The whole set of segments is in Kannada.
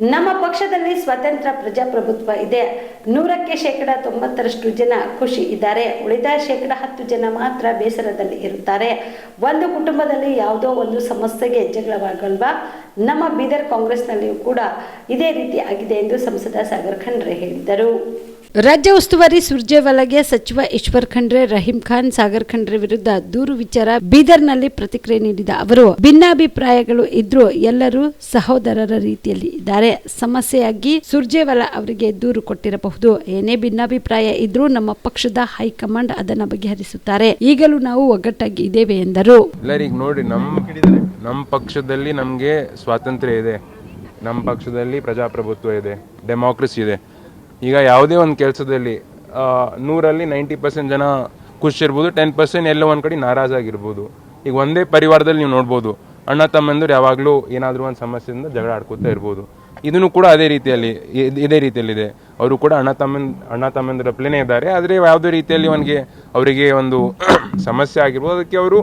ನಮ್ಮ ಪಕ್ಷದಲ್ಲಿ ಸ್ವತಂತ್ರ ಪ್ರಜಾಪ್ರಭುತ್ವ ಇದೆ. ನೂರಕ್ಕೆ ಶೇಕಡ ತೊಂಬತ್ತರಷ್ಟು ಜನ ಖುಷಿ ಇದ್ದಾರೆ. ಉಳಿದ ಶೇಕಡ ಹತ್ತು ಜನ ಮಾತ್ರ ಬೇಸರದಲ್ಲಿ ಇರುತ್ತಾರೆ. ಒಂದು ಕುಟುಂಬದಲ್ಲಿ ಯಾವುದೋ ಒಂದು ಸಮಸ್ಯೆಗೆ ಜಗಳವಾಗಲ್ವಾ? ನಮ್ಮ ಬೀದರ್ ಕಾಂಗ್ರೆಸ್ನಲ್ಲಿಯೂ ಕೂಡ ಇದೇ ರೀತಿ ಆಗಿದೆ ಎಂದು ಸಂಸದ ಸಾಗರ್ ಖಂಡ್ರೆ ಹೇಳಿದರು. ರಾಜ್ಯ ಉಸ್ತುವಾರಿ ಸುರ್ಜೇವಾಲಾಗೆ ಸಚಿವ ಈಶ್ವರ್ ಖಂಡ್ರೆ, ರಹೀಂ ಖಾನ್, ಸಾಗರ್ ಖಂಡ್ರೆ ವಿರುದ್ಧ ದೂರು ವಿಚಾರ ಬೀದರ್ನಲ್ಲಿ ಪ್ರತಿಕ್ರಿಯೆ ನೀಡಿದ ಅವರು, ಭಿನ್ನಾಭಿಪ್ರಾಯಗಳು ಇದ್ರೂ ಎಲ್ಲರೂ ಸಹೋದರರ ರೀತಿಯಲ್ಲಿ ಇದ್ದಾರೆ. ಸಮಸ್ಯೆಯಾಗಿ ಸುರ್ಜೇವಾಲಾ ಅವರಿಗೆ ದೂರು ಕೊಟ್ಟಿರಬಹುದು. ಏನೇ ಭಿನ್ನಾಭಿಪ್ರಾಯ ಇದ್ರೂ ನಮ್ಮ ಪಕ್ಷದ ಹೈಕಮಾಂಡ್ ಅದನ್ನ ಬಗೆಹರಿಸುತ್ತಾರೆ. ಈಗಲೂ ನಾವು ಒಗ್ಗಟ್ಟಾಗಿ ಇದ್ದೇವೆ ಎಂದರು. ನೋಡಿ ನಮ್ಮ ನಮ್ಮ ಪಕ್ಷದಲ್ಲಿ ನಮಗೆ ಸ್ವಾತಂತ್ರ್ಯ ಇದೆ. ನಮ್ಮ ಪಕ್ಷದಲ್ಲಿ ಪ್ರಜಾಪ್ರಭುತ್ವ ಇದೆ. ಡೆಮಾಕ್ರಸಿ ಇದೆ. ಈಗ ಯಾವುದೇ ಒಂದು ಕೆಲಸದಲ್ಲಿ ನೂರಲ್ಲಿ ನೈಂಟಿ ಪರ್ಸೆಂಟ್ ಜನ ಖುಷಿ ಇರ್ಬೋದು ಟೆನ್ ಪರ್ಸೆಂಟ್ ಎಲ್ಲೋ ಒಂದು ಕಡೆ ನಾರಾಜಾಗಿರ್ಬೋದು ಈಗ ಒಂದೇ ಪರಿವಾರದಲ್ಲಿ ನೀವು ನೋಡ್ಬೋದು, ಅಣ್ಣ ತಮ್ಮಂದಿರು ಯಾವಾಗಲೂ ಏನಾದರೂ ಒಂದು ಸಮಸ್ಯೆಯಿಂದ ಜಗಳ ಆಡ್ಕೊತಾ ಇರ್ಬೋದು. ಇದನ್ನು ಕೂಡ ಅದೇ ರೀತಿಯಲ್ಲಿ, ಇದ್- ರೀತಿಯಲ್ಲಿದೆ. ಅವರು ಕೂಡ ಅಣ್ಣ ತಮ್ಮ ಅಣ್ಣ ತಮ್ಮಂದಿರ ಪ್ಲೇನೇ ಇದ್ದಾರೆ, ಆದರೆ ಯಾವುದೇ ರೀತಿಯಲ್ಲಿ ಅವನಿಗೆ, ಅವರಿಗೆ ಒಂದು ಸಮಸ್ಯೆ ಆಗಿರ್ಬೋದು. ಅದಕ್ಕೆ ಅವರು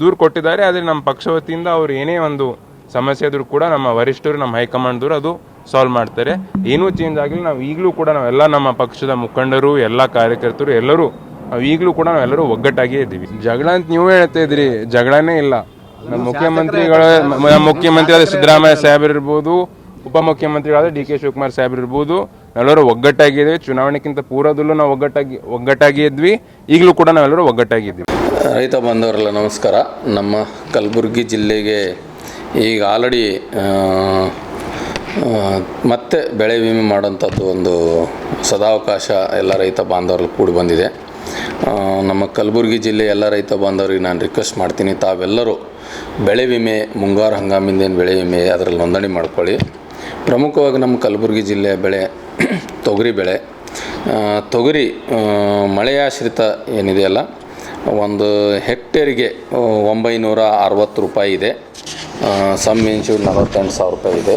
ದೂರು ಕೊಟ್ಟಿದ್ದಾರೆ, ಆದರೆ ನಮ್ಮ ಪಕ್ಷ ವತಿಯಿಂದ ಅವರು ಏನೇ ಒಂದು ಸಮಸ್ಯೆ ಆದರೂ ಕೂಡ ನಮ್ಮ ವರಿಷ್ಠರು, ನಮ್ಮ ಹೈಕಮಾಂಡ್ದವರು ಅದು ಸಾಲ್ವ್ ಮಾಡ್ತಾರೆ. ಏನೂ ಚೇಂಜ್ ಆಗಲಿ ನಾವು ಈಗಲೂ ಕೂಡ ನಾವೆಲ್ಲ ನಮ್ಮ ಪಕ್ಷದ ಮುಖಂಡರು ಎಲ್ಲ ಕಾರ್ಯಕರ್ತರು ಎಲ್ಲರೂ ನಾವು ಈಗಲೂ ಕೂಡ ನಾವೆಲ್ಲರೂ ಒಗ್ಗಟ್ಟಾಗಿಯೇ ಇದ್ದೀವಿ. ಜಗಳ ಅಂತ ನೀವು ಹೇಳ್ತಾ ಇದ್ರಿ ಜಗಳನೇ ಇಲ್ಲ. ನಮ್ಮ ಮುಖ್ಯಮಂತ್ರಿಗಳ ನಮ್ಮ ಮುಖ್ಯಮಂತ್ರಿ ಆದ ಸಿದ್ದರಾಮಯ್ಯ ಸಾಹೇಬರು ಇರ್ಬೋದು ಉಪಮುಖ್ಯಮಂತ್ರಿಗಳಾದ ಡಿ ಕೆ ಶಿವಕುಮಾರ್ ಸಾಹೇಬರು ಇರ್ಬೋದು ನಾವೆಲ್ಲರೂ ಒಗ್ಗಟ್ಟಾಗಿದ್ದೀವಿ. ಚುನಾವಣೆಗಿಂತ ಪೂರ್ವದಲ್ಲೂ ನಾವು ಒಗ್ಗಟ್ಟಾಗಿ ಒಗ್ಗಟ್ಟಾಗಿ ಇದ್ವಿ. ಈಗಲೂ ಕೂಡ ನಾವೆಲ್ಲರೂ ಒಗ್ಗಟ್ಟಾಗಿದ್ದೀವಿ ರೈತ ಬಾಂಧವರೆಲ್ಲ ನಮಸ್ಕಾರ. ನಮ್ಮ ಕಲಬುರಗಿ ಜಿಲ್ಲೆಗೆ ಈಗ ಆಲ್ರೆಡಿ ಮತ್ತೆ ಬೆಳೆ ವಿಮೆ ಮಾಡೋಂಥದ್ದು ಒಂದು ಸದಾವಕಾಶ ಎಲ್ಲ ರೈತ ಬಾಂಧವರಲ್ಲಿ ಕೂಡಿ ಬಂದಿದೆ. ನಮ್ಮ ಕಲಬುರಗಿ ಜಿಲ್ಲೆ ಎಲ್ಲ ರೈತ ಬಾಂಧವರಿಗೆ ನಾನು ರಿಕ್ವೆಸ್ಟ್ ಮಾಡ್ತೀನಿ, ತಾವೆಲ್ಲರೂ ಬೆಳೆ ವಿಮೆ, ಮುಂಗಾರು ಹಂಗಾಮಿಂದ ಏನು ಬೆಳೆ ವಿಮೆ ಅದರಲ್ಲಿ ನೋಂದಣಿ ಮಾಡ್ಕೊಳ್ಳಿ. ಪ್ರಮುಖವಾಗಿ ನಮ್ಮ ಕಲಬುರಗಿ ಜಿಲ್ಲೆಯ ಬೆಳೆ, ತೊಗರಿ ಬೆಳೆ. ತೊಗರಿ ಮಳೆಯಾಶ್ರಿತ ಏನಿದೆಯಲ್ಲ ಒಂದು ಹೆಕ್ಟೇರಿಗೆ ಒಂಬೈನೂರ ಅರವತ್ತು ರೂಪಾಯಿ ಇದೆ. ಸಮ್ ಇನ್ಶೂರ್ ನಲವತ್ತೆಂಟು ಸಾವಿರ ರೂಪಾಯಿ ಇದೆ.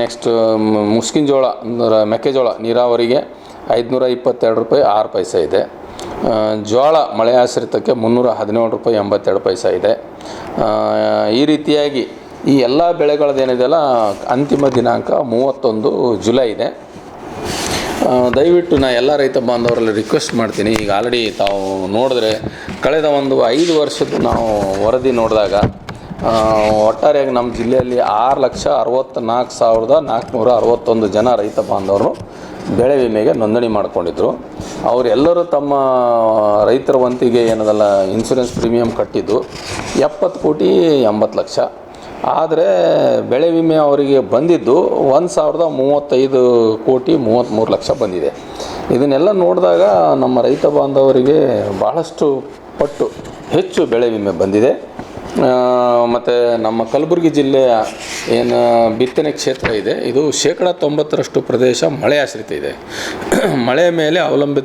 ನೆಕ್ಸ್ಟ್ ಮುಸ್ಕಿನ ಜೋಳ ಅಂದ್ರೆ ಮೆಕ್ಕೆಜೋಳ ನೀರಾವರಿಗೆ ಐದುನೂರ ಇಪ್ಪತ್ತೆರಡು ರೂಪಾಯಿ ಆರು ಪೈಸೆ ಇದೆ. ಜೋಳ ಮಳೆ ಆಶ್ರಿತಕ್ಕೆ ಮುನ್ನೂರ ಹದಿನೇಳು ರೂಪಾಯಿ ಎಂಬತ್ತೆರಡು ಪೈಸೆ ಇದೆ. ಈ ರೀತಿಯಾಗಿ ಈ ಎಲ್ಲ ಬೆಳೆಗಳದ್ದೇನಿದೆಯಲ್ಲ ಅಂತಿಮ ದಿನಾಂಕ ಮೂವತ್ತೊಂದು ಜುಲೈ ಇದೆ. ದಯವಿಟ್ಟು ನಾ ಎಲ್ಲ ರೈತ ಬಾಂಧವರಲ್ಲಿ ರಿಕ್ವೆಸ್ಟ್ ಮಾಡ್ತೀನಿ. ಈಗ ಆಲ್ರೆಡಿ ತಾವು ನೋಡಿದ್ರೆ, ಕಳೆದ ಒಂದು ಐದು ವರ್ಷದ ನಾವು ವರದಿ ನೋಡಿದಾಗ ಒಟ್ಟಾರೆಯಾಗಿ ನಮ್ಮ ಜಿಲ್ಲೆಯಲ್ಲಿ ಆರು ಲಕ್ಷ ಅರವತ್ತ್ನಾಲ್ಕು ಸಾವಿರದ ನಾಲ್ಕುನೂರ ಅರವತ್ತೊಂದು ಜನ ರೈತ ಬಾಂಧವರು ಬೆಳೆ ವಿಮೆಗೆ ನೋಂದಣಿ ಮಾಡಿಕೊಂಡಿದ್ದರು ಅವರೆಲ್ಲರೂ ತಮ್ಮ ರೈತರ ವಂತಿಗೆ ಏನದಲ್ಲ ಇನ್ಸೂರೆನ್ಸ್ ಪ್ರೀಮಿಯಂ ಕಟ್ಟಿದ್ದು ಎಪ್ಪತ್ತು ಕೋಟಿ ಎಂಬತ್ತು ಲಕ್ಷ. ಆದರೆ ಬೆಳೆ ವಿಮೆ ಅವರಿಗೆ ಬಂದಿದ್ದು ಒಂದು ಸಾವಿರದ ಮೂವತ್ತೈದು ಕೋಟಿ ಮೂವತ್ತ್ಮೂರು ಲಕ್ಷ ಬಂದಿದೆ. ಇದನ್ನೆಲ್ಲ ನೋಡಿದಾಗ ನಮ್ಮ ರೈತ ಬಾಂಧವರಿಗೆ ಭಾಳಷ್ಟು ಪಟ್ಟು ಹೆಚ್ಚು ಬೆಳೆ ವಿಮೆ ಬಂದಿದೆ. ಮತ್ತು ನಮ್ಮ ಕಲಬುರಗಿ ಜಿಲ್ಲೆಯ ಏನು, ಬಿತ್ತನೆ ಕ್ಷೇತ್ರ ಇದೆ. ಇದು ಶೇಕಡ ತೊಂಬತ್ತರಷ್ಟು ಪ್ರದೇಶ ಮಳೆ ಆಶ್ರಿತ ಇದೆ. ಮಳೆ ಮೇಲೆ ಅವಲಂಬಿತ